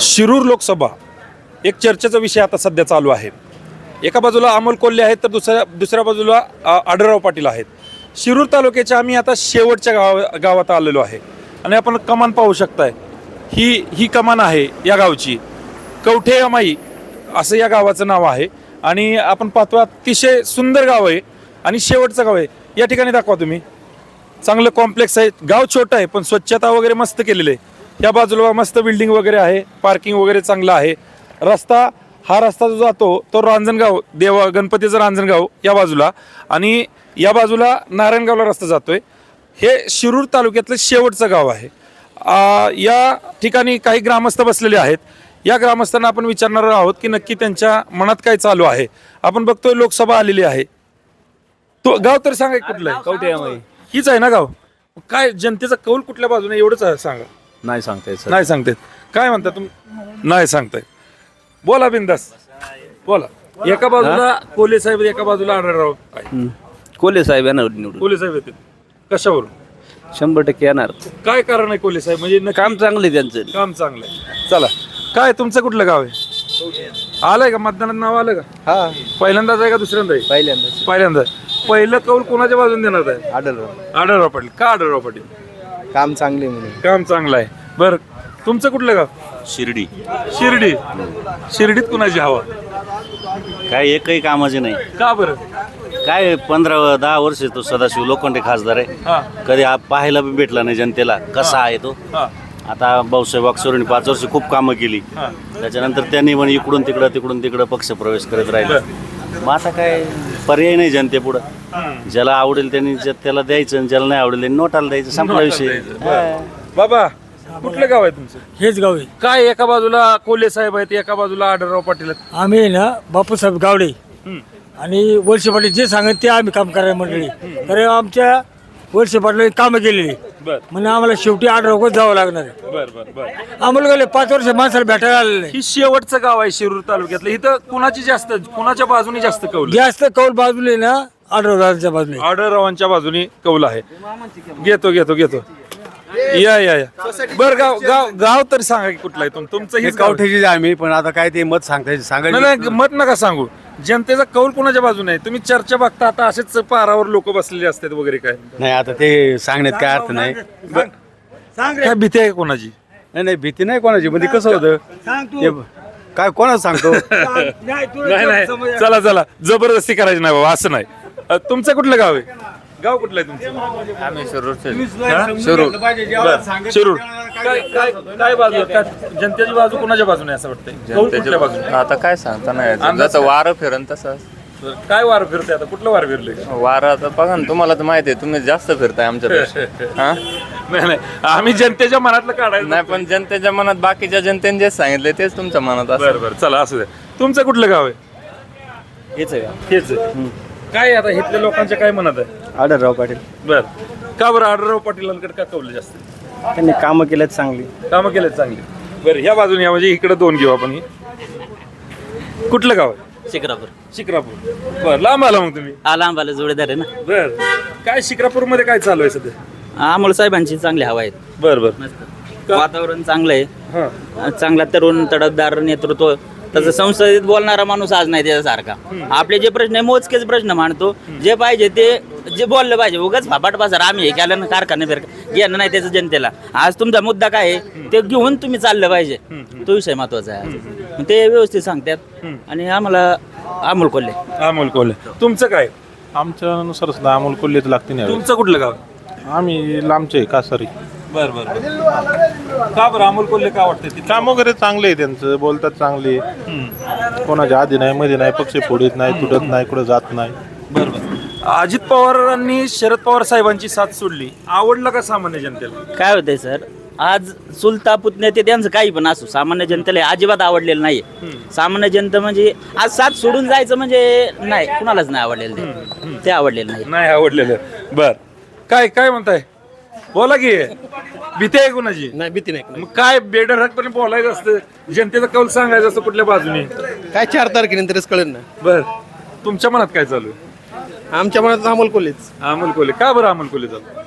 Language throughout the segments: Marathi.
शिरूर लोकसभा एक चर्चेचा विषय आता सध्या चालू आहे. एका बाजूला अमोल कोल्हे आहेत तर दुसऱ्या दुसऱ्या बाजूला आढळराव पाटील आहेत. शिरूर तालुक्याच्या आम्ही आता शेवटच्या गाव गावात आलेलो आहे. आणि आपण कमान पाहू शकताय ही ही कमान आहे या गावची. कवठे अमाई असं या गावाचं नाव आहे. आणि आपण पाहतो अतिशय सुंदर गाव आहे आणि शेवटचं गाव आहे. या ठिकाणी दाखवा तुम्ही. चांगलं कॉम्प्लेक्स आहे. गाव छोटं आहे पण स्वच्छता वगैरे मस्त केलेलं आहे. या बाजूला मस्त बिल्डिंग वगैरे आहे पार्किंग वगैरे चांगलं आहे. रस्ता हा रस्ता जो जातो तो रांजणगाव देवा गणपतीचं रांजणगाव या बाजूला. आणि या बाजूला नारायणगावला रस्ता जातोय. हे शिरूर तालुक्यातलं शेवटचं गाव आहे. या ठिकाणी काही ग्रामस्थ बसलेले आहेत. या ग्रामस्थांना आपण विचारणार आहोत की नक्की त्यांच्या मनात काय चालू आहे. आपण बघतोय लोकसभा आलेली आहे. तो गाव तर सांगा कुठलं आहे? हीच आहे ना गाव? काय जनतेचा कौल कुठल्या बाजूने? एवढंच आहे सांगा. नाही सांगता येत सर. नाही सांगतायत काय म्हणता तुम नाही सांगताय. बोला बिंदास. बोला. एका बाजूला कोले साहेब एका बाजूला आढळराव आहे. कोल्हे साहेब येणार निवडून. कोले साहेब येतील. कशावरून? शंभर टक्के येणार. काय कारण आहे कोले साहेब? म्हणजे नक्की काम चांगलं आहे त्यांचं. काम चांगलं आहे. चला. काय तुमचं कुठलं गाव आहे? आलंय का? मतदानात नाव आलं का? हा. पहिल्यांदाच आहे का दुसऱ्यांदा आहे? पहिल्यांदा पहिल्यांदा. पहिलं कौल कोणाच्या बाजून देणार आहे? आढळलं आढळराव पाटील. का आढळराव पाटील? काम चांगले म्हणून. काम चांगलं आहे. बर तुमचं कुठलं गाव? शिर्डी. शिर्डी. शिर्डीत कुणाची हवा? काय एकही कामाचे नाही. का बरं? काय पंधरा दहा वर्ष तो सदाशिव लोखंडे खासदार आहे. हा. कधी पाहायला बी भेटला नाही जनतेला. कसा आहे तो? हा. आता भाऊसाहेब वागसोरेने पाच वर्ष खूप कामं केली. हा. त्याच्यानंतर त्यांनी पण इकडून तिकडं तिकडून तिकडं पक्ष प्रवेश करत राहिले. मग आता काय पर्याय नाही जनतेपुढं. ज्याला आवडेल त्यांनी ज्या- त्याला द्यायचं आणि ज्याला नाही आवडेल त्यांनी नोटाला द्यायचं संपला विषय. बाबा कुठलं गाव आहे तुमचं? हेच गाव आहे. काय एका बाजूला कोल्हे साहेब आहेत एका बाजूला आढळराव पाटील आहेत? आम्ही आहे ना बापूसाहेब गावडे. आणि वळसे पाटील जे सांगत ते आम्ही काम करायला मंडळी. तर आमच्या वळसे पाटलांनी कामं केलेली. बर. म्हणून आम्हाला शेवटी आठ रोज जावं लागणार आहे. बर बर बर. आम्हाला गेले पाच वर्ष माणसाला भेटायला आलेलं नाही. ही शेवटचं गाव आहे शिरूर तालुक्यातलं. इथं कुणाची जास्त कुणाच्या बाजूने जास्त कौल? जास्त कौल बाजूले ना आढळरावच्या बाजूने. आढळरावांच्या बाजूने कौल आहे. घेतो घेतो घेतो. या या या. बर गाव गाव गाव तरी सांगा की कुठलं आहे तुम तुमचं हेच गाव. आहे. आम्ही पण आता काय ते मत सांगता सांगायचं नाही, मत नका सांगू. जनतेचा कौल कोणाच्या बाजूने आहे? तुम्ही चर्चा बघता आता असेच पारावर लोक बसलेले असतात वगैरे काय? नाही आता ते सांगण्यात काय अर्थ नाही. काय भीती आहे कोणाची? नाही नाही भीती नाही कोणाची म्हणजे कसं होतं? ते. काय कोणाला सांगतो? नाही नाही चला चला. जबरदस्ती करायची नाही बाबा असं नाही. अ, तुमचं कुठलं गाव आहे? गाव कुठलं आहे तुमचं? शिरूर. काय काय काय बाजू काय जनतेची बाजू कोणाच्या बाजूने असं वाटतंय? कौल कुठल्या बाजूने? आता काय सांगता नाही येत. जसं वारं फिरण तसं काय वार फिरते आता? कुठलं वार फिरले वारं आता बघा ना तुम्हाला तर माहिती आहे तुम्ही जास्त फिरताय आमच्यापेक्षा. हा? नाही नाही. आम्ही जनतेच्या मनातलं काढायचं नाही पण जनतेच्या मनात बाकीच्या जनतेने जे सांगितले तेच तुमच्या मनात असं. बरं बरं. चला असू द्या. तुमचं कुठलं गाव आहे? हेच आहे. हेच आहे. काय आता इथल्या लोकांच्या काय म्हणत आहे? आढळराव पाटील. बर. का बरं आढळराव पाटीलांकडे का कवलं जास्त? त्यांनी कामं केल्यात चांगली. कामं केलेत चांगली. बरं ह्या बाजूने या म्हणजे इकडे दोन घेऊ आपण ही. कुठलं गाव आहे? शिक्रापूर शिक्रापूर बर लांब आला मग तुम्ही. आला जोडीदार आहे ना. बर. काय शिक्रापूरमध्ये काय चालू आहे सध्या? अमोल साहेबांची चांगली हवा आहे. बर बर. मस्त. वातावरण चांगलं आहे. हा. चांगला तरुण तडफदार नेतृत्व तसं संसदेत बोलणारा माणूस आज नाही त्याच्यासारखा. आपले जे प्रश्न आहे मोजकेच प्रश्न मांडतो. जे पाहिजे ते जे बोललं पाहिजे. उगाच फापाट पासार. आम्ही हे केलं ना कारखाने बिर घेणं नाही त्याचं जनतेला. आज तुमचा मुद्दा काय आहे? ते घेऊन तुम्ही चाललं पाहिजे. तो विषय महत्त्वाचा आहे आज. ते व्यवस्थित सांगतात. आणि आम्हाला अमोल कोल्हे. अमोल कोल्हे. तुमचं काय? आमच्यानुसार सुद्धा अमोल कोल्हेच लागते नाही तुमचं कुठलं गाव? आम्ही लांबचे कासारी. बर बर का बरं अमोल कोल्हे का वाटते तिथं? काम वगैरे चांगले आहे त्यांचं बोलतात चांगले. कोणाच्या आधी नाही मध्ये नाही पक्ष फोडीत नाही तुटत नाही कुठं जात नाही. बरोबर अजित पवारांनी शरद पवार साहेबांची साथ सोडली. आवडलं का सामान्य जनतेला? काय होतंय सर? आज चुलता पुतण्या ते त्यांचं काही पण असो सामान्य जनतेला हे अजिबात आवडलेलं नाही सामान्य जनता म्हणजे आज साथ सोडून जायचं म्हणजे नाही कुणालाच नाही आवडलेलं ते. ते आवडलेलं नाही. नाही आवडलेलं. बर. काय काय म्हणताय? बोला की भीती आहे कुणाची? नाही भीती नाही मग काय बेडरहटपणे बोलायचं असतं? जनतेचा कौल सांगायचं असतं कुठल्या बाजूने? काय चार तारखेनंतरच कळेल ना. बर. तुमच्या मनात काय चालू आहे? आमच्या मनात अमोल कोल्हेच. अमोल कोल्हे. का बरं अमोल कोल्हे चालू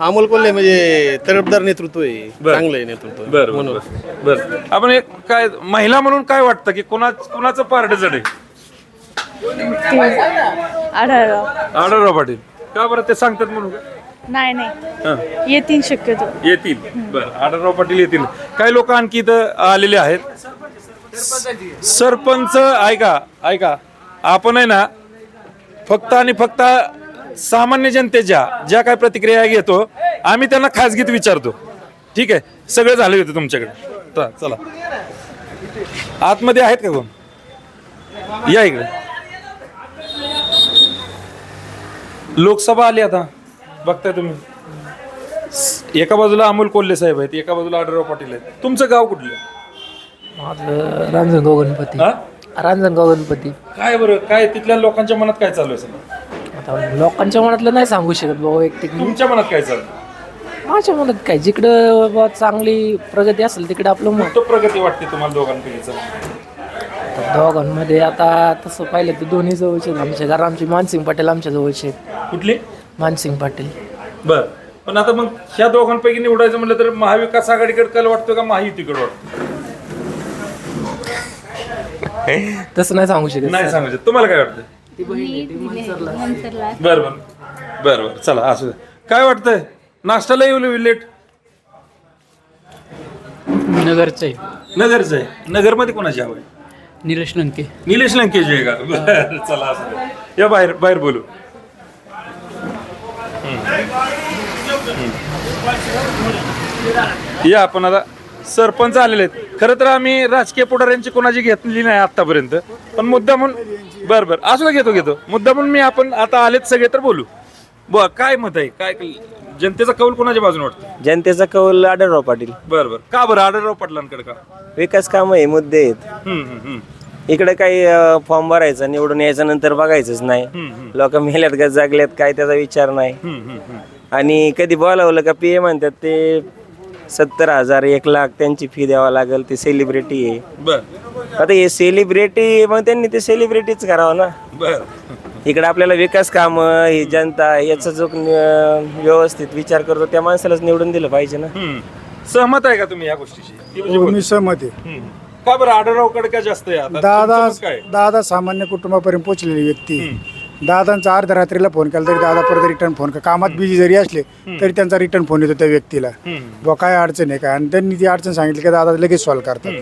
अमोल कोल्हे म्हणजे तरफदार नेतृत्व आहे. बरं. चांगलं आहे नेतृत्व. बरं म्हणून. बरं. बरं. आपण एक काय महिला म्हणून काय वाटतं की कोणा कोणाचं पारड जड आहे? आढळराव. आढळराव पाटील. का बरं ते सांगतात म्हणून? नाही हं. नाही येतील शक्यतो. येतील. बरं. आढळराव पाटील येतील. काही लोक आणखी इथं आलेले आहेत. सरपंच ऐका ऐका. आपण आहे ना फक्त आणि फक्त सामान्य जनतेच्या ज्या काय प्रतिक्रिया घेतो आम्ही त्यांना खाजगीत विचारतो. ठीक आहे? सगळं झालं होतं तुमच्याकडे. चला. आतमध्ये आहेत का कोण? या इकडे. लोकसभा आली आता. बघताय तुम्ही. एका बाजूला अमोल कोल्हे साहेब आहेत एका बाजूला आढळराव पाटील आहेत. तुमचं गाव कुठलं? रांजणगाव गणपती हा? रांजणगाव गणपती काय बरं काय तिथल्या लोकांच्या मनात काय चालू आहे सध्या? आता लोकांच्या मनातलं नाही सांगू शकत बाबा वैयक्तिक. तुमच्या मनात काय चालू आहे? माझ्या मनात काय जिकडं बाबा चांगली प्रगती असेल तिकडे आपलं मत. कुठं प्रगती वाटते तुम्हाला दोघांपैकीचं? आता दोघांमध्ये आता तसं पाहिलं तर दोन्ही जवळचे आहेत. आमचे कारण आमचे मानसिंग पाटील आमच्या जवळचे आहेत. कुठली? मानसिंग पाटील. बर. पण आता मग ह्या दोघांपैकी निवडायचं म्हटलं तर महाविकास आघाडीकडे कल वाटतो का महायुतीकडे वाटतो तसं नाही सांगू शकत नाही सांगायचं तुम्हाला काय वाटतं बर बर. बर बर. चला असू द्या. काय वाटतंय? नाश्त्याला येऊ लेट. नगरचं आहे. नगरचं आहे. नगरमध्ये कोणाची हवं आहे? निलेश लंके. निलेश लंकेश आहे का? बरं, चला असू. या बाहेर बाहेर बोलू. या आपण आता सरपंच आलेले आहेत. खरं तर आम्ही राजकीय पुढाऱ्यांची कोणाची घेतली नाही आतापर्यंत पण मुद्दा म्हणून बरं बरं. असू घेतो घेतो. मुद्दा म्हणून मी आपण आता आलेत सगळे तर बोलू. ब काय मत आहे? काय जनतेचा कौल कोणाच्या बाजूने वाटतो? जनतेचा कौल आढळराव पाटील. बरं बरं. का बरं? आढळराव पाटलांकडे का? विकास काम आहे मुद्दे आहेत. हम्म, हम्म, हम्म. इकडे काही फॉर्म भरायचा निवडून यायचं नंतर बघायचंच नाही. लोक मेल्यात का जगल्यात काय त्याचा विचार नाही. आणि कधी बोलावलं का पी ए म्हणतात ते सत्तर हजार एक लाख त्यांची फी द्यावा लागेल ते सेलिब्रिटी आहे. बरं. आता हे सेलिब्रिटी मग त्यांनी ते सेलिब्रिटीच करावं ना. बरं. इकडे आपल्याला विकास काम ही जनता याचा जो व्यवस्थित विचार करतो त्या माणसालाच निवडून दिलं पाहिजे ना. सहमत आहे का तुम्ही या गोष्टीशी? म्हणजे मी सहमत आहे. का बरं आढळरावकडे काय जास्त आहे आता? दादा तुमचं मत काय? दादा सामान्य कुटुंबापर्यंत पोहोचलेली व्यक्ती. दादांचा अर्ध्या रात्रीला फोन केला तरी दादा परत रिटर्न फोन कामात बिझी जरी असले तरी त्यांचा रिटर्न फोन येतो त्या व्यक्तीला. बुवा काय अडचण आहे काय? आणि त्यांनी ती अडचण सांगितली की दादा लगेच सॉल्व्ह करतात.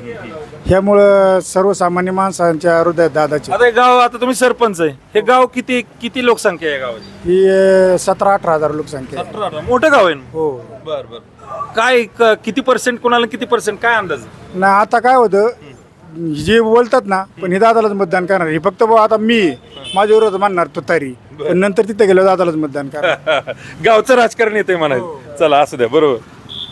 ह्यामुळं सर्वसामान्य माणसांच्या हृदयात दादाची. आता हे गाव आता तुम्ही सरपंच आहे. हे गाव किती किती लोकसंख्या आहे या गावाची? ही सतरा अठरा हजार लोकसंख्या आहे. मोठं गाव आहे ना? हो. बर बर. काय क- किती पर्सेंट कोणाला किती पर्सेंट काय अंदाज? ना आता काय होतं जे बोलतात ना पण हे दादालाच मतदान करणार हे फक्त बुवा आता मी माझ्या विरोधात मानणार तुतारी पण नंतर तिथे गेलो दादालाच मतदान करणार. गावचं राजकारण येते म्हणायचं. चला असू द्या बरोबर.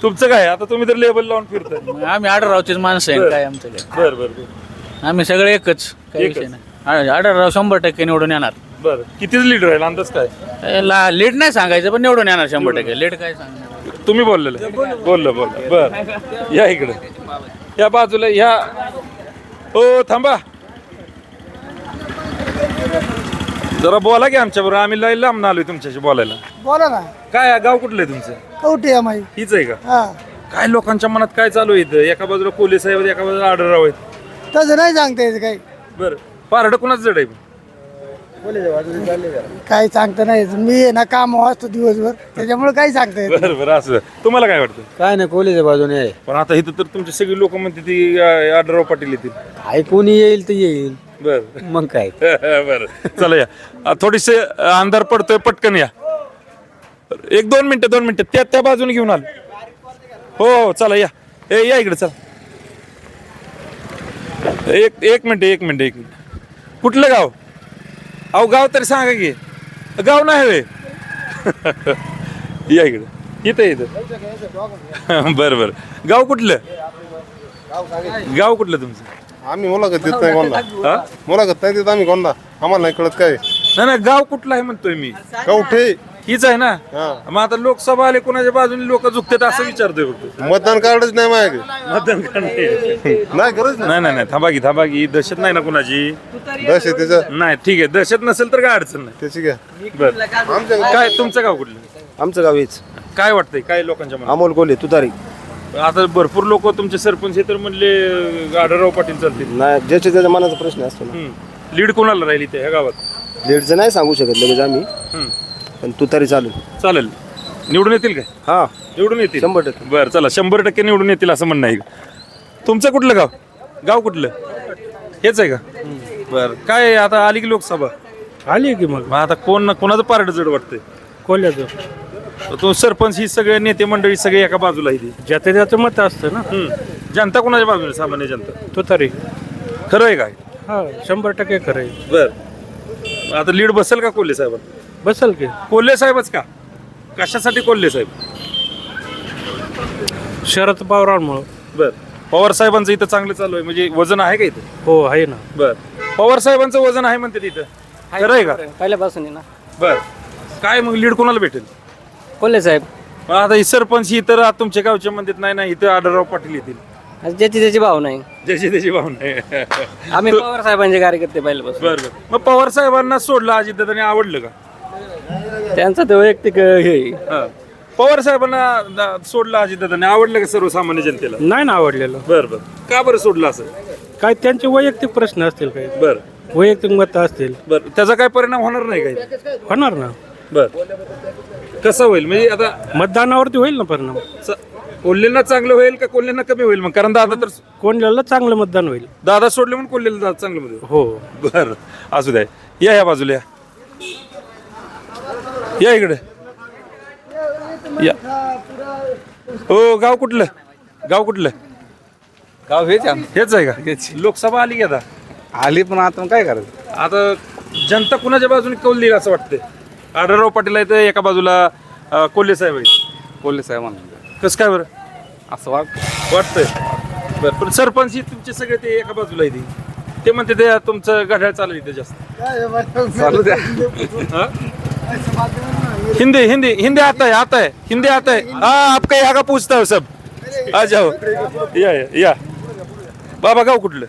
तुमचं काय आता तुम्ही तर लेबल लावून फिरताय. आम्ही आढळरावचेच माणसं आहे काय आमचं काय? बर बर बर. आम्ही सगळे एकच काही एकच. विषय नाही. आढळराव शंभर टक्के निवडून येणार. बर. कितीच लीडर आहे? अंदाज काय? लेट नाही सांगायचं पण निवडून येणार शंभर टक्के. लेट काय सांगणार? तुम्ही बोललेलं. बोललं बोललं. बर. या इकडे. या बाजूला या. हो थांबा. जरा बोला की आमच्या बरोबर. आम्ही लय लांब आलोय तुमच्याशी बोलायला. बोला ना. काय आहे? गाव कुठलं आहे तुमचं? कवटे आम्ही हीच आहे का? हा. काय लोकांच्या मनात काय चालू आहे इथं? एका बाजूला साहेब आहेत, एका बाजूला आढळराव आहेत. तसं नाही सांगता येत काही. बरं. पारड कुणाच जड आहे? काही सांगता नाही येत. मी आहे ना काम असतो दिवसभर. त्याच्यामुळे काही सांगता येत बरं बरं असं. तुम्हाला काय वाटतं? काय नाही कोलीच्या बाजूने आहे. पण आता इथं तर तुमची सगळी लोक म्हणते ती अं, आढळराव पाटील येतील. काय कोणी येईल तर येईल. बर. मग काय? बर. चला या. थोडीसे अ, अंधार पडतोय पटकन या. एक दोन मिनिटं दोन मिनिटं. त्या त्या बाजूने घेऊन आलो. हो हो चला या. ए या इकडे चला. एक एक मिनिट एक मिनिट एक मिनिट. कुठलं गाव? अहो गाव तरी सांगा की. गाव नाही वे या इकडे. इथं इथं. बरं बरं. गाव कुठलं? गाव कुठलं तुमचं? आम्ही मुलाखत देत नाही कोणला. हा? मुलाखत नाही देत आम्ही कोणला. आम्हाला नाही कळत काय. नाही नाही गाव कुठलं आहे म्हणतोय मी. कवठे हीच आहे ना. मग आता लोकसभा आले कोणाच्या बाजूने लोक झुकतात असं विचारतोय फक्त. मतदान कार्डच नाही माझ्याकडे मतदान करणे नाही. गरज नाही. नाही नाही थांबा की थांबा की. दहशत नाही ना कुणाची? नाही दश आहे त्याचं नाही ठीक आहे. दहशत नसेल तर काय अडचण नाही. त्याची घ्या. बरं. काय तुमचं गाव कुठलं? आमचं गावीच काय वाटतंय? काय लोकांच्या मनात? अमोल कोल्हे तुतारी. आता भरपूर लोक तुमचे सरपंच हे तर म्हणले आढळराव पाटील चालतील. नाही ज्याच्या त्याच्या मनाचा प्रश्न असतो ना. लीड कोणाला राहील इथे ह्या गावात? लीडचं नाही सांगू शकत लगेच आम्ही. हम्म. पण तुतारी चालू चालेल. निवडून येतील काय? हा. निवडून येतील. शंभर टक्के. बरं चला शंभर टक्के निवडून येतील असं म्हणणं आहे. तुमचं कुठलं गाव? गाव कुठलं? हेच आहे का? बरं काय आता? आली की लोकसभा? आली की मग. मग आता कोण कोणाचं पारड जड वाटतंय? कोल्ह्याचं तो सरपंच ही सगळे नेते मंडळी सगळे एका बाजूला आहे ती. ज्याचं त्याचं मत असतं ना. हम्म. जनता कोणाच्या बाजूने? सामान्य जनता. तुतारी खरं आहे काय? हा शंभर टक्के खरं आहे. बर. आता लीड बसेल का कोल्हे साहेब बसल की. कोल्हे साहेबच का? कशासाठी कोल्हे साहेब? शरद पवारांमुळं. बर. पवार साहेबांचं इथं चांगलं चालू आहे. म्हणजे वजन आहे का इथं? हो आहे ना. बर. पवार साहेबांचं वजन आहे म्हणते तिथं. खरं आहे का? पहिल्यापासून आहे ना. बर. काय मग लीड कोणाला भेटेल? कोल्हे साहेब. मग आता ही सरपंच ही तर तुमच्या गावच्या म्हणतात नाही नाही. इथं आढळराव पाटील येतील. ज्याची त्याची भाव नाही. ज्याची त्याची भावना आहे आम्ही पवार साहेबांचे कार्यकर्ते पहिल्यापासून. बर बर. मग पवार साहेबांना सोडलं अजितदादांनी आवडलं का? त्यांचा ते वैयक्तिक हे हा. पवार साहेबांना दा- सोडलं अजितदादांनी आवडलं का सर्वसामान्य जनतेला? नाही ना आवडलेलं. बर बर. का बरं सोडलं असं? काय त्यांचे वैयक्तिक प्रश्न असतील काही? बर. वैयक्तिक मत असतील. बर. त्याचा काय परिणाम होणार नाही काही? होणार ना. बर. कसं होईल? म्हणजे आता मतदानावरती होईल ना परिणाम. च- कोल्हेंना चांगलं होईल का कोल्हेंना कमी होईल मग? कारण दादा तर कोणल्याला चांगलं मतदान होईल. दादा सोडले म्हणून कोल्हेला दादा चांगलं मध्ये हो. बर असू द्या या या बाजूला या. या इकडे. या. हो गाव कुठलं? गाव कुठलं? गाव हेच हेच आहे का? लोकसभा आली की आता? आली पण आता काय करायचं? आता जनता कुणाच्या बाजूने कौल देईल असं वाटतंय? आढळराव पाटील आहेत एका बाजूला अं, कोल्हे साहेब आहेत. कोल्हे साहेब म्हणून कसं काय बरं? असं वाट वाटतंय. बरं पण सरपंच ही तुमचे सगळे ते एका बाजूला आहे ती. ते म्हणते ते तुमचं घड्याळ चालू इथे जास्त. चालू द्या. हाँ? हिंदी हिंदी हिंदी आता है आता है हिंदी आता है हाँ आपका यहाँ का पूछता हूँ सब. आ जाओ. या या, या बाबा गाव कुठलं?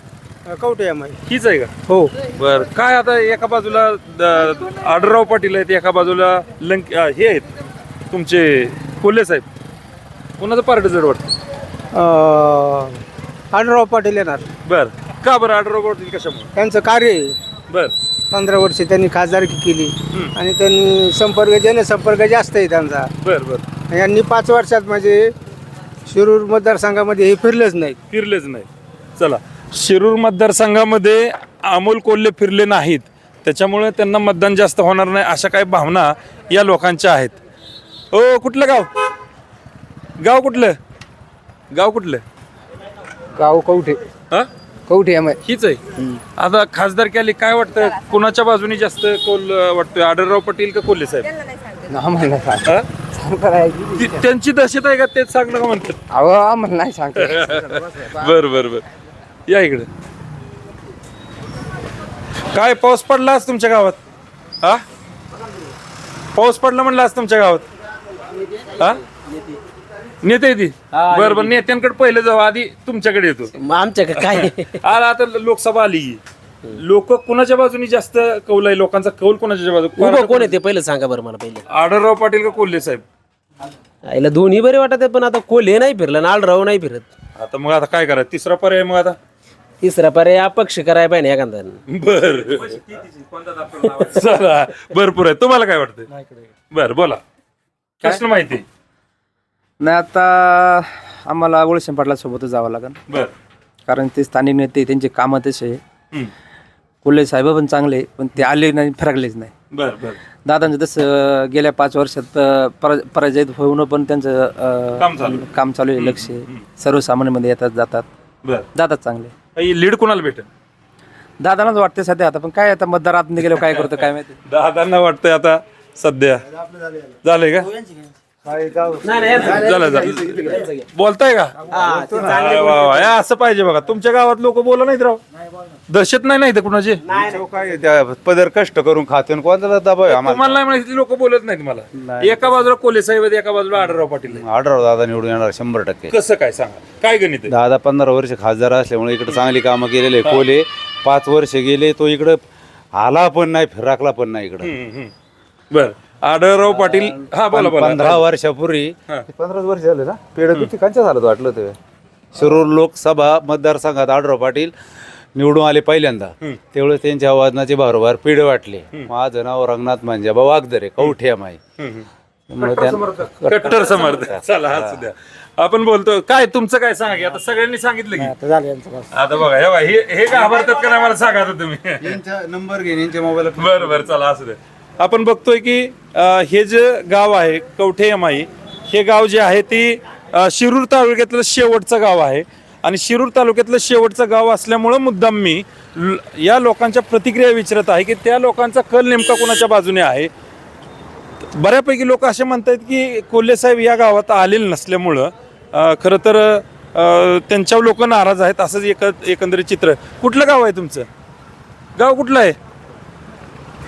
कवटे आहे हीच आहे का? हो. बर काय आता एका बाजूला द- आढळराव पाटील आहेत एका बाजूला लंक अं, हे आहेत. तुमचे कोल्हे साहेब. कोणाचं पार्ट जड वाटतं? आढळराव पाटील येणार. बर. का बरं आढळराव पाटील कशामुळे? त्यांचं कार्य आहे. बर. पंधरा वर्ष त्यांनी खासदारकी केली. आणि त्यांनी संपर्क जनसंपर्क जास्त आहे त्यांचा. बर बर. यांनी पाच वर्षात म्हणजे शिरूर मतदारसंघामध्ये हे फिरलेच नाहीत फिरलेच नाही. चला. शिरूर मतदारसंघामध्ये अमोल कोल्हे फिरले नाहीत. त्याच्यामुळे त्यांना मतदान जास्त होणार नाही अशा काही भावना या लोकांच्या आहेत. ओ कुठलं गाव? गाव कुठलं? गाव कुठलं? गाव कवठे? हा? कवठे आहे हीच आहे? आता खासदार केली काय वाटतं? कोणाच्या बाजूने जास्त कौल अं, वाटतोय? आढळराव पाटील का कोल्हे साहेब? हा? ती- त्यांची दहशत आहे का? तेच सांगणं का म्हणतात. अहो आम्हाला नाही सांगतो. बर बर बर. या इकडे. काय पाऊस पडला आज तुमच्या गावात? हा? पाऊस पडला म्हणला आज तुमच्या गावात? हा? नेते ती. बर बर नेत्यांकडे पहिले जाऊ आधी तुमच्याकडे येतो. आमच्याकडे काय? आला आता लोकसभा आली. लोक कुणाच्या बाजूनी जास्त कौल आहे? लोकांचा कौल कोणाच्या बाजू कोण आहे ते पहिलं सांगा बरं मला पहिले. आढळराव पाटील का कोल्हे साहेब? आईला दोन्ही बरे वाटत पण आता कोल्हे नाही फिरलं ना आळराव नाही फिरत. आता मग आता काय करायचं तिसरा पर्याय मग आता? तिसरा पर्याय अपक्ष करायला पाहिजे एखादा बर. चला भरपूर आहे. तुम्हाला काय वाटतंय? बर बोला. प्रश्न माहिती नाही आता आम्हाला वळसे पाटला सोबतच जावं लागेल. बर. कारण ते स्थानिक नेते त्यांचे कामं तसे आहे. हम्म. कोल्हे साहेब पण चांगले पण ते आले नाही फिरकलेच नाही. बर बर. दादांचं तसं गेल्या पाच वर्षात अं, परा- पराजय होऊन पण त्यांचं अं, काम चालू. काम चालू आहे लक्ष आहे. सर्वसामान्यमध्ये येतात जातात. बर. जातात चांगले लीड कोणाला भेटेल? दादांनाच वाटते सध्या आता पण काय आता मतदार आत निघालो काय करतो काय माहिती. दादांना वाटतंय आता सध्या. झालंय. का? झालं झालं बोलताय का? वा, वा. या, असं पाहिजे बघा. तुमच्या गावात लोक बोला नाहीत राव. दहशत नाही नाही कुणाची? काय त्या पदर कष्ट करून खाते आणि कोणाला दबाव आहे आम्हाला? तुम्हाला नाही माहिती लोक बोलत नाहीत मला. एका बाजूला कोले साहेब आहेत एका बाजूला आढळराव पाटील आहेत. आढळराव दादा निवडून येणार शंभर टक्के. कसं काय सांगा काय गणित आहे? दहा दहा पंधरा वर्ष खासदार असल्यामुळे इकडे चांगली कामं केलेले कोले पाच वर्ष गेले तो इकडं आला पण नाही फिराकला पण नाही इकडं. हम्म, हम्म. बर. आढळराव पाटील. हा बोला बोला. पंधरा वर्षापूर्वी हा. पंधरा वर्ष झाले ना? पेढ किती कांच्या झालं वाटलं ते. शिरूर लोकसभा मतदारसंघात आढराव पाटील निवडून आले पहिल्यांदा. त्यावेळेस त्यांच्या आवाजनाचे भारोभार पेढ वाटले. माझं नाव रंगनाथ मांजाबा वागदरे कवठे माई. कट्टर समर्थ चला हा. द्या आपण बोलतो काय तुमचं काय सांगा की? आता सगळ्यांनी सांगितलं की. आता बघा हे बघा, हे हे घाबरतात का नाही? मला सांगा आता तुम्ही. यांचा नंबर घेऊन यांच्या मोबाईल बरं बरं चला असू दे. आपण बघतोय की हे जे गाव आहे कवठे माई हे गाव जे आहे ती शिरूर तालुक्यातलं शेवटचं गाव आहे. आणि शिरूर तालुक्यातलं शेवटचं गाव असल्यामुळं मुद्दाम मी ल- या लोकांच्या प्रतिक्रिया विचारत आहे की त्या लोकांचा कल नेमका कोणाच्या बाजूने आहे? बऱ्यापैकी लोक असे म्हणतात की कोल्हेसाहेब या गावात आलेले नसल्यामुळं खरं तर त्यांच्यावर लोक नाराज आहेत असंच एक एकंदरीत चित्र. कुठलं गाव आहे तुमचं? गाव कुठलं आहे?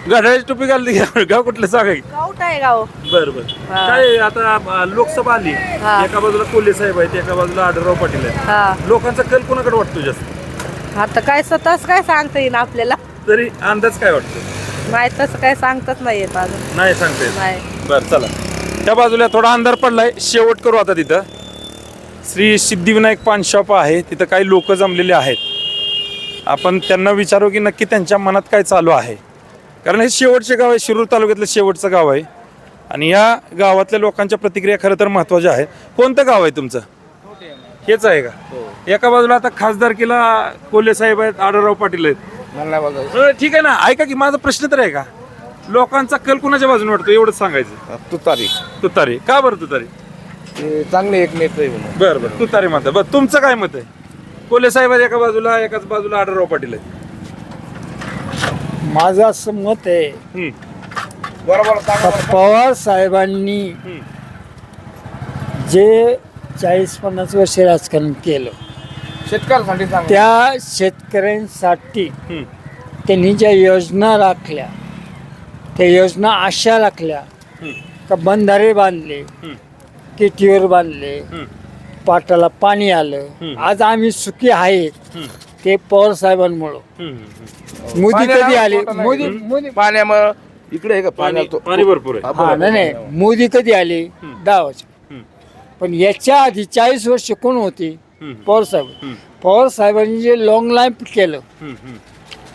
गाड्याची टोपी घालली की गाव कुठलं सांगा की? गावठ आहे गाव? बरं बरं. काय आता अं, लोकसभा आली. हा. एका बाजूला कोल्हे साहेब आहेत एका बाजूला आढळराव पाटील आहेत. हा. लोकांचा कल कोणाकडे वाटतो जास्त? आता काय स्वतःच काय सांगता येईल आपल्याला? तरी अंदाज काय वाटतो? नाही तसं काय सांगताच नाही येत अजून. नाही सांगता येत. नाही. बर चला. त्या बाजूला थोडा अंधार पडलाय. शेवट करू आता तिथं. श्री सिद्धिविनायक पान शॉप आहे. तिथं काही लोक जमलेले आहेत. आपण त्यांना विचारू की नक्की त्यांच्या मनात काय चालू आहे? कारण हे शेवटचे गाव आहे शिरूर तालुक्यातलं शेवटचं गाव आहे. आणि या गावातल्या लोकांच्या प्रतिक्रिया खरं तर महत्त्वाच्या आहेत. कोणतं गाव आहे तुमचं? हेच आहे का? एका बाजूला आता खासदारकीला कोल्हे साहेब आहेत आढळराव पाटील आहेत. अं, ठीक आहे ना. ऐका की माझा प्रश्न तर आहे का? लोकांचा कल कुणाच्या बाजूने वाटतो एवढंच सांगायचं. तुतारी. तुतारी. का बरं तुतारी? चांगले एक नेते बरं बरं. तुतारी मत आहे. बरं तुमचं काय मत आहे? कोल्हे साहेब आहेत एका बाजूला एकाच बाजूला आढळराव पाटील आहेत. माझं असं मत आहे. का पवार साहेबांनी जे चाळीस पन्नास वर्ष राजकारण केलं शेतकऱ्यांसाठी त्या शेतकऱ्यांसाठी हम्म. त्यांनी ज्या योजना राखल्या त्या योजना अशा राखल्या का बंधारे बांधले केटीवर बांधले पाटाला पाणी आलं आज आम्ही सुखी आहेत ते पवार साहेबांमुळं. मोदी कधी आले? मोदी मोदी पाण्यामुळे इकडे आहे का पाण्यात पाणी भरपूर आहे. हा नाही नाही. मोदी कधी आले? दहा वर्ष. पण याच्या आधी चाळीस वर्ष कोण होते? पवार साहेब. पवार साहेबांनी जे लॉंग लाईफ केलं.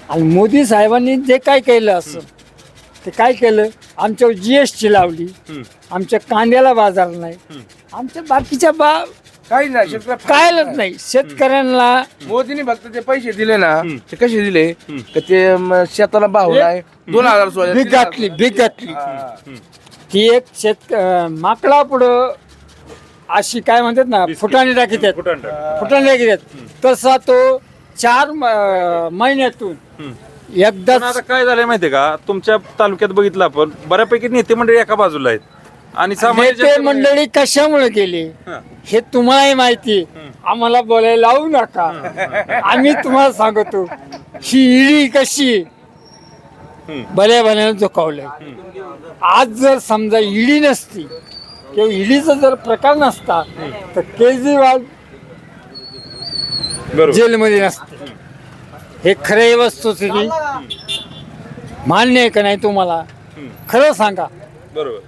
आणि मोदी साहेबांनी जे काय केलं असं ते काय केलं? आमच्यावर जी एस टी लावली. आमच्या कांद्याला बाजार नाही. आमच्या बाकीच्या बा काही नाही कायलच नाही. शेतकऱ्यांना मोदीने फक्त ते पैसे दिले ना ते कसे दिले? का ते म, शेताला भाव नाही. दोन हजार सोळा भीक घातली भीक घातली ती एक शेत माकडा पुढं अशी काय म्हणतात ना फुटाणे टाकीतात फुटाण टाक. फुटाणे टाकीतात तसा तो चार म- महिन्यातून पण एकदाच आता काय झालंय माहितीये का? तुमच्या तालुक्यात बघितलं आपण बऱ्यापैकी नेते मंडळी एका बाजूला आहेत. आणि सामान्य नेते जनतेला- मंडळी कशामुळे गेले हा. हे तुम्हालाही माहिती. आम्हाला बोलायला लावू नका. आम्ही तुम्हाला सांगतो ही इळी कशी भल्या भल्यानं झोकावलंय आज जर समजा इडी नसती किंवा इडीचा जर प्रकार नसता तर केजरीवाल बरोबर. जेलमध्ये नसते. हे खरे वस्तुस्थिती मान्य आहे का नाही तुम्हाला? खरं सांगा. बरोबर.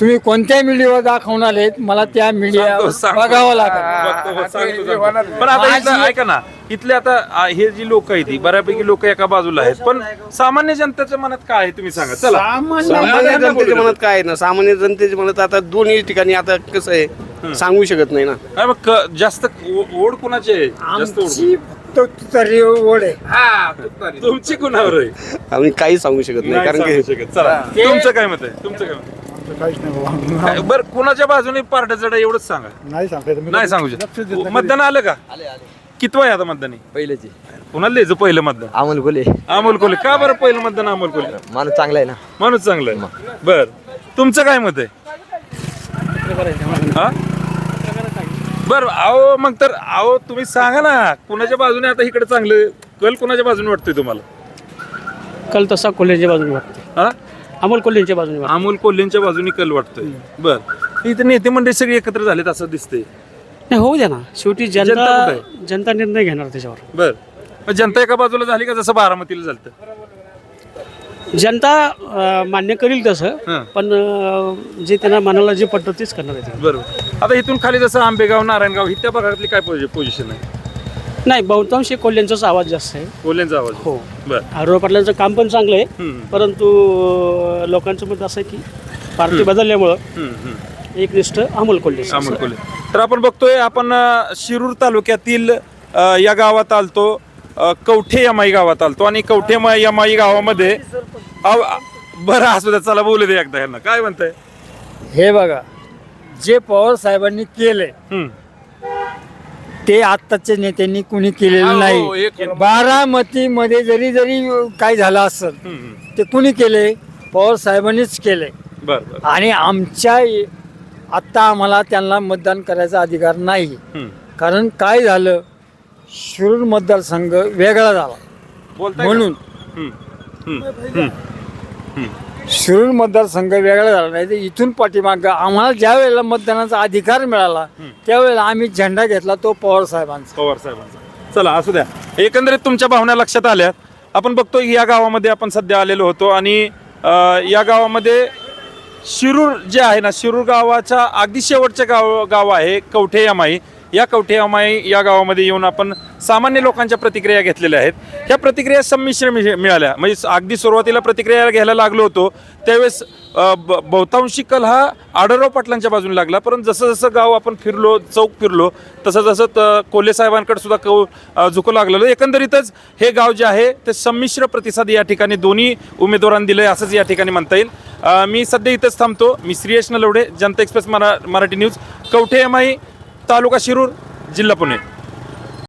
तुम्ही कोणत्या मीडियावर दाखवणार आहेत मला त्या मीडिया सांगतो, सांगतो. बघावं लागेल. बघतो, हो, सांगतो, सांगतो. पण आता इथलं ऐका ना इथले आता आ, हे जी लोक आहेत ती बऱ्यापैकी लोक एका बाजूला आहेत. पण सामान्य जनतेच्या मनात काय आहे तुम्ही सांगा. चला. सामान्य जनतेच्या मनात काय आहे ना? सामान्य जनतेच्या मनात आता दोन्ही ठिकाणी आता कसं आहे सांगू शकत नाही ना. अरे मग क- जास्त ओ- ओढ कुणाची आहे? जास्त ओढ आमची फक्त तरी ओढ आहे. तुमची कुणावर आहे? आम्ही काही सांगू शकत नाही नाही कारण सांगू की शकत. चला. तुमचं काय मत आहे? तुमचं काय मत आहे? काय- बरं कुणाच्या बाजूने पार्ट जड आहे एवढंच सांगा. नाही सांगता नाही सांगू शकत. मतदान आलं का? कितवं आहे आता मतदानी? पहिल्याची कुणाला द्यायचं पहिलं मतदान? अमोल बोले अमोल कोल्हे. का बरं पहिलं मतदान अमोल कोल्हे? माणूस चांगला आहे ना. माणूस चांगलं आहे. बर. तुमचं काय मत आहे? हा? बर अहो मग तर अहो तुम्ही सांगा ना कुणाच्या बाजूने आता इकडे चांगलं कल कुणाच्या बाजूने वाटतोय तुम्हाला? कल तसा कोल्ह्याच्या बाजूने वाटते हा? अमोल कोल्ह्यांच्या बाजूने वाटते अमोल कोल्हेंच्या बाजूने कल वाटतोय. बर. इथे नेते मंडळी सगळे एकत्र झालेत असं दिसतंय. नाही होऊ द्या ना. शेवटी जनता जनता कुठे जनता निर्णय घेणार त्याच्यावर. बर. जनता एका बाजूला झाली का जसं बारामतीला झालं जनता अं, मान्य करील हां. तसं पण अं, जे त्यांना मनाला जे पडतं तेच करणार आहे बरोबर. आता इथून खाली जसं आंबेगाव नारायणगाव ही त्या भागातली काय पोझिशन आहे? नाही बहुतांशी कोल्ह्यांचाच आवाज जास्त आहे. कोल्ह्यांचा आवाज. हो. बर. आरोग्य पाटलांचं काम पण चांगलं आहे हम्म. परंतु अं, लोकांचं मत असं आहे की पार्टी बदलल्यामुळं हम्म, हम्म. एक निष्ठ अमोल कोल्हे. अमोल कोल्हे. तर आपण बघतोय आपण अ, शिरूर तालुक्यातील अ, या गावात आलतो अ, कवठे यमाई गावात आलतो आणि कवठे मा- यमाई गावामध्ये अव- अ, बरं असू द्या चला बोलू दे एकदा यांना काय म्हणताय? हे बघा जे पवार साहेबांनी केले हम्म. ते आत्ताच्या नेत्यांनी कुणी केलेलं हो, नाही. एक- बारामतीमध्ये जरी जरी काय झालं असेल हम्म, ते कुणी केले पवार साहेबांनीच केले बर बर. आणि आमच्या आत्ता आम्हाला त्यांना मतदान करायचा अधिकार नाही. हम्म. कारण काय झालं? शिरूर मतदारसंघ वेगळा झाला. बोलताय का? म्हणून. हम्म, हम्म, हम्म. शिरूर मतदारसंघ वेगळा झाला नाही तर इथून पाठीमागं आम्हाला ज्या वेळेला मतदानाचा अधिकार मिळाला त्यावेळेला आम्ही झेंडा घेतला तो पवार साहेबांचा. पवार साहेबांचा. चला असू द्या. एकंदरीत तुमच्या भावना लक्षात आल्या. आपण बघतो या गावामध्ये आपण सध्या आलेलो होतो आणि अ, या गावामध्ये शिरूर जे आहे ना शिरूर गावाच्या अगदी शेवटचे गाव गाव आहे कवठे यमाई या कवठेमाई या गावामध्ये येऊन आपण सामान्य लोकांच्या प्रतिक्रिया घेतलेल्या आहेत. ह्या प्रतिक्रिया संमिश्र मिळाल्या. म्हणजे अगदी सुरुवातीला प्रतिक्रिया घ्यायला लागलो होतो त्यावेळेस ब- बहुतांशी कल हा आढळराव पाटलांच्या बाजूने लागला. परंतु जसं जसं गाव आपण फिरलो चौक फिरलो तसं जसं त- कोल्हे साहेबांकडे सुद्धा कौ झुकू लागलेलं. एकंदरीतच हे गाव जे आहे ते संमिश्र प्रतिसाद या ठिकाणी दोन्ही उमेदवारांनी दिलं आहे असंच या ठिकाणी म्हणता येईल. मी सध्या इथंच थांबतो. मी श्रीयश नलवडे जनता एक्सप्रेस मरा मराठी न्यूज. कवठे एमाई तालुका शिरूर जिल्हा पुणे.